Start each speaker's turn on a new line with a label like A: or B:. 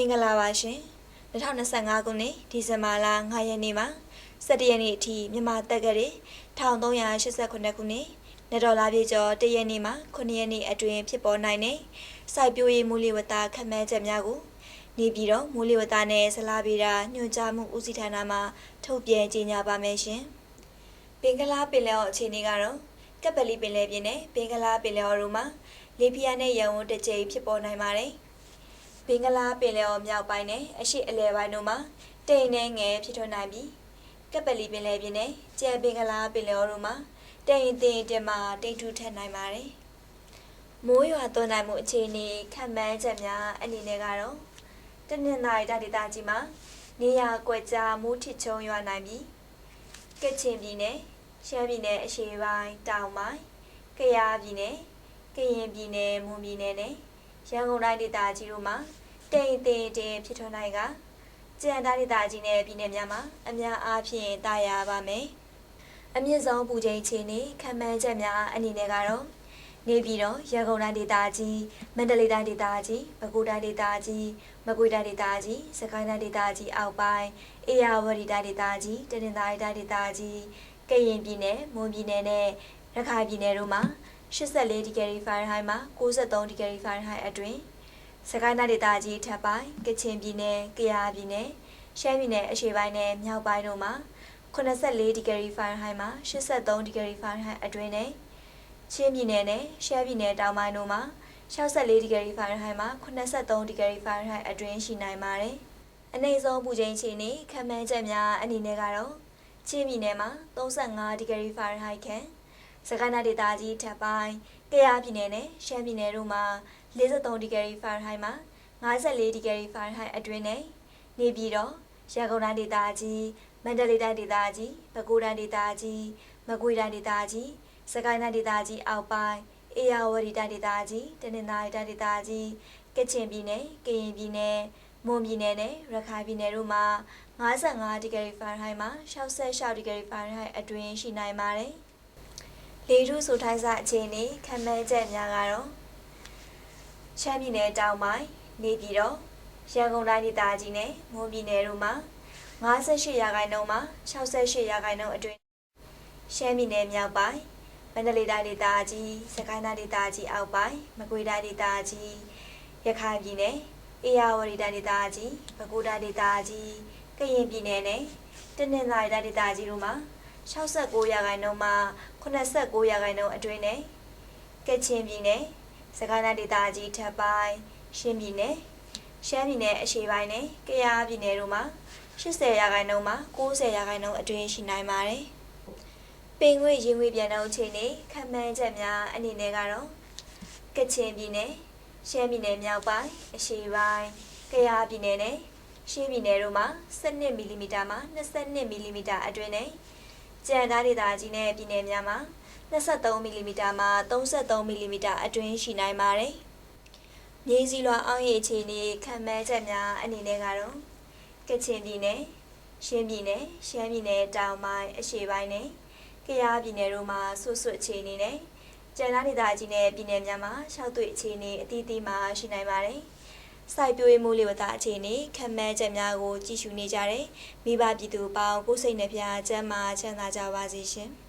A: မင်္ဂလာပါရှင်2025ခုနှစ်ဒီဇင်ဘာလ9ရက်နေ့မှာ17ရက်နေ့အထိမြန်မာတက္ကရာ1389ခုနှစ်နေဒေါ်လာပြည်ကျော်1ရက်နေ့မှာ9ရက်နေ့အတွင်းဖြစ်ပေါ်နိုင်တဲ့စိုက်ပျိုးရေးမူလဝတ္တခန့်မှန်းချက်များကိုနေပြည်တော်မူလဝတ္တနဲ့ဆလာပေတာညွှန်ကြားမှုဦးစီးဌာနမှထုတ်ပြန်ကြေညာပါမယ်ရှင်ပင်ကလားပင်လယ်အော်အခြေအနေကတော့ကပ်ပလီပင်လယ်ပြင်နဲ့ပင်ကလားပင်လယ်အော်တို့မှာလေပြင်းနဲ့ရန်ကုန်တစ်ကြိမ်ဖြစ်ပေါ်နိုင်ပါတယ်။ ဘင်္ဂလားပင်လယ်အော်မြောက်ပိုင်းနဲ့အရှေ့အလယ်ပိုင်းတို့မှာတိမ်နဲ့ငယ်ဖြစ်ထွန်းနိုင်ပြီးကပ်ပလီပင်လယ်ပြင်နဲ့ကျဲဘင်္ဂလားပင်လယ်အော်တို့မှာတိမ်တင်တင်မှာတိမ်ထူထပ်နိုင်ပါတယ်။မိုးရွာသွန်းနိုင်မှုအခြေအနေခံမှန်းချက်များအနေနဲ့ကတော့တနင်္လာရီတိုင်းဒေသကြီးမှာနေရာကွက်ကြားမိုးထစ်ချုံရွာနိုင်ပြီးကချင်ပြည်နယ်ရှမ်းပြည်နယ်အရှေ့ပိုင်းတောင်ပိုင်းကယားပြည်နယ်ကရင်ပြည်နယ်မွန်ပြည်နယ်နဲ့ ရန်ကုန်တိုင်းဒေသကြီးတို့မှာတိမ်တင်တင်ဖြစ်ထွန်းနိုင်ကကြံတိုင်းဒေသကြီးနဲ့ပြည်နယ်များမှာအများအားဖြင့်တာယာပါမယ်။အမြင့်ဆုံးပူချိန်ခြေနေခံမှန်းချက်များအနေနဲ့ကတော့နေပြည်တော်ရန်ကုန်တိုင်းဒေသကြီးမန္တလေးတိုင်းဒေသကြီးပဲခူးတိုင်းဒေသကြီးမကွေးတိုင်းဒေသကြီးစကိုင်းတိုင်းဒေသကြီးအောက်ပိုင်းအေရဝတီတိုင်းဒေသကြီးတနင်္သာရီတိုင်းဒေသကြီးကရင်ပြည်နယ်မွန်ပြည်နယ်နဲ့ရခိုင်ပြည်နယ်တို့မှာ 84ဒီဂရီဖာရင်ဟိုက်မှာ63ဒီဂရီဖာရင်ဟိုက်အတွင်းစကိုင်းတိုင်းဒေသကြီးထပ်ပိုင်းကချင်ပြည်နယ်၊ကယားပြည်နယ်၊ရှမ်းပြည်နယ်အရှေ့ပိုင်းနဲ့မြောက်ပိုင်းတို့မှာ84ဒီဂရီဖာရင်ဟိုက်မှာ83ဒီဂရီဖာရင်ဟိုက်အတွင်းနဲ့ချင်းပြည်နယ်နဲ့ရှမ်းပြည်နယ်တောင်ပိုင်းတို့မှာ64ဒီဂရီဖာရင်ဟိုက်မှာ83ဒီဂရီဖာရင်ဟိုက်အတွင်းရှိနိုင်ပါတယ်။အနည်းဆုံးပူချိန်ချိန်နေခံမှန်းချက်များအနေနဲ့ကတော့ချင်းပြည်နယ်မှာ35ဒီဂရီဖာရင်ဟိုက်ခန့် စကိုင်းတိုင်းဒေသကြီးထပ်ပိုင်းကယားပြည်နယ်နဲ့ရှမ်းပြည်နယ်တို့မှာ53ဒီဂရီဖာရင်ဟိုက်မှာ54ဒီဂရီဖာရင်ဟိုက်အတွင်းနဲ့နေပြည်တော်ရန်ကုန်တိုင်းဒေသကြီးမန္တလေးတိုင်းဒေသကြီးပဲခူးတိုင်းဒေသကြီးမကွေးတိုင်းဒေသကြီးစကိုင်းတိုင်းဒေသကြီးအောက်ပိုင်းအေရဝတီတိုင်းဒေသကြီးတနင်္သာရီတိုင်းဒေသကြီးကချင်ပြည်နယ်ကရင်ပြည်နယ်မွန်ပြည်နယ်နဲ့ရခိုင်ပြည်နယ်တို့မှာ55ဒီဂရီဖာရင်ဟိုက်မှာ66ဒီဂရီဖာရင်ဟိုက်အတွင်းရှိနိုင်ပါတယ်။ လေထုဆိုထိုင်းစာအခြေအနေခံမှန်းချက်များကတော့ရှမ်းပြည်နယ်တောင်ပိုင်းနေပြည်တော်ရန်ကုန်တိုင်းဒေသကြီးနဲ့မွန်ပြည်နယ်တို့မှာ58ရာခိုင်နှုန်းမှာ68ရာခိုင်နှုန်းအတွင်းရှမ်းပြည်နယ်မြောက်ပိုင်းမန္တလေးတိုင်းဒေသကြီးစကိုင်းတိုင်းဒေသကြီးအောက်ပိုင်းမကွေးတိုင်းဒေသကြီးရခိုင်ပြည်နယ်အေရဝတီတိုင်းဒေသကြီးပဲခူးတိုင်းဒေသကြီးကရင်ပြည်နယ်နဲ့တနင်္သာရီတိုင်းဒေသကြီးတို့မှာ 69ရာခိုင်နှုန်းမှာ89ရာခိုင်နှုန်းအတွင်းနဲ့ကချင်ပြည်နယ်စကိုင်းတိုင်းဒေသကြီးထပ်ပိုင်းရှမ်းပြည်နယ်ရှမ်းပြည်နယ်အရှေ့ပိုင်းနဲ့ကယားပြည်နယ်တို့မှာ80ရာခိုင်နှုန်းမှာ90ရာခိုင်နှုန်းအတွင်းရှိနိုင်ပါတယ်။ပင်ငွေရင်ငွေပြန်တော့အချိန်နဲ့ခံမှန်းချက်များအနေနဲ့ကတော့ကချင်ပြည်နယ်ရှမ်းပြည်နယ်မြောက်ပိုင်းအရှေ့ပိုင်းကယားပြည်နယ်နဲ့ရှမ်းပြည်နယ်တို့မှာ12မီလီမီတာမှ22မီလီမီတာအတွင်းနဲ့ ကြံသားဒေသကြီးနဲ့ပြည်နယ်များမှာ23မီလီမီတာမှ33မီလီမီတာအတွင်းရှိနိုင်ပါတယ်။မြေစီလွှာအောင်းရိပ်အခြေအနေခံမှန်းချက်များအနေနဲ့ကတော့ကချင်ပြည်နယ်ရှမ်းပြည်နယ်ရှမ်းပြည်နယ်တောင်ပိုင်းအရှေ့ပိုင်းနဲ့ကယားပြည်နယ်တို့မှာဆွတ်ဆွတ်အခြေအနေနဲ့ကျန်တဲ့ဒေသကြီးနဲ့ပြည်နယ်များမှာရှောက်သွေ့အခြေအနေအသီးသီးမှာရှိနိုင်ပါတယ်။ စိုက်ပျိုးရေးမိုးလေဝသအခြေအနေခံမှန်းချက်များကိုကြည့်ရှုနေကြတဲ့မိဘပြည်သူပေါင်းကိုယ်စိတ်နှပြချမ်းမာချမ်းသာကြပါစေရှင်။